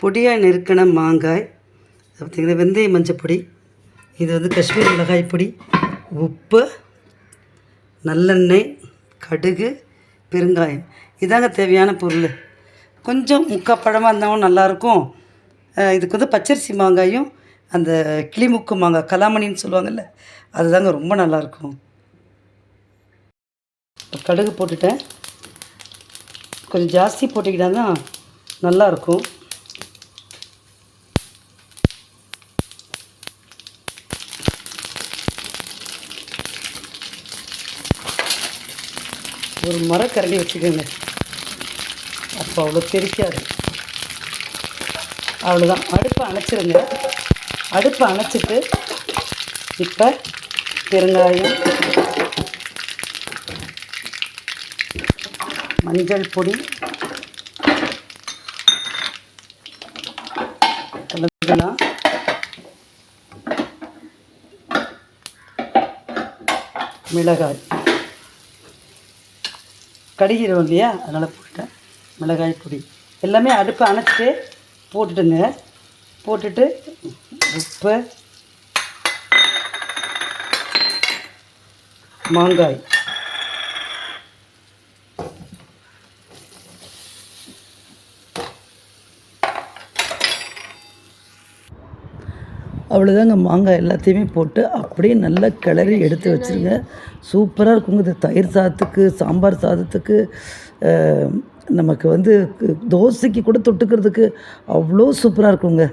பொடியாக நெருக்கின மாங்காய். பார்த்திங்கன்னா வெந்தய மஞ்சப்பொடி இது வந்து காஷ்மீர் மிளகாய் பொடி உப்பு நல்லெண்ணெய் கடுகு பெருங்காயம். இதாங்க தேவையான பொருள். கொஞ்சம் முக்கால் பழமாக இருந்தாலும் நல்லாயிருக்கும். இதுக்கு வந்து பச்சரிசி மாங்காயும் அந்த கிளிமுக்கு மாங்காய் கலாமணின்னு சொல்லுவாங்கள்ல அதுதாங்க ரொம்ப நல்லாயிருக்கும். கடுகு போட்டுட்டேன். கொஞ்சம் ஜாஸ்தி போட்டுக்கிட்டா தான் நல்லாயிருக்கும். ஒரு மரக்கரண்டி வச்சுக்கோங்க. அப்போ அவ்வளோ தெரிக்காது. அவ்வளோதான் அடுப்பை அணைச்சிருங்க. அடுப்பை அணைச்சிட்டு இப்போ பெருங்காயம் மஞ்சள் பொடி கலந்துக்கலாம் மிளகாய். கடிகிறோம் இல்லையா? அதனால் போட்டுட்டேன். மிளகாய் பொடி. எல்லாமே அடுப்பை அணைச்சிட்டு போட்டுட்டுங்க. போட்டுட்டு உப்பு மாங்காய். அவ்வளோதாங்க மாங்காய் எல்லாத்தையுமே போட்டு அப்படியே நல்லா கிளறி எடுத்து வச்சுருங்க. சூப்பராக இருக்குங்க. இது தயிர் சாதத்துக்கு சாம்பார் சாதத்துக்கு நமக்கு வந்து தோசைக்கு கூட தொட்டுக்கிறதுக்கு அவ்வளோ சூப்பராக இருக்குங்க.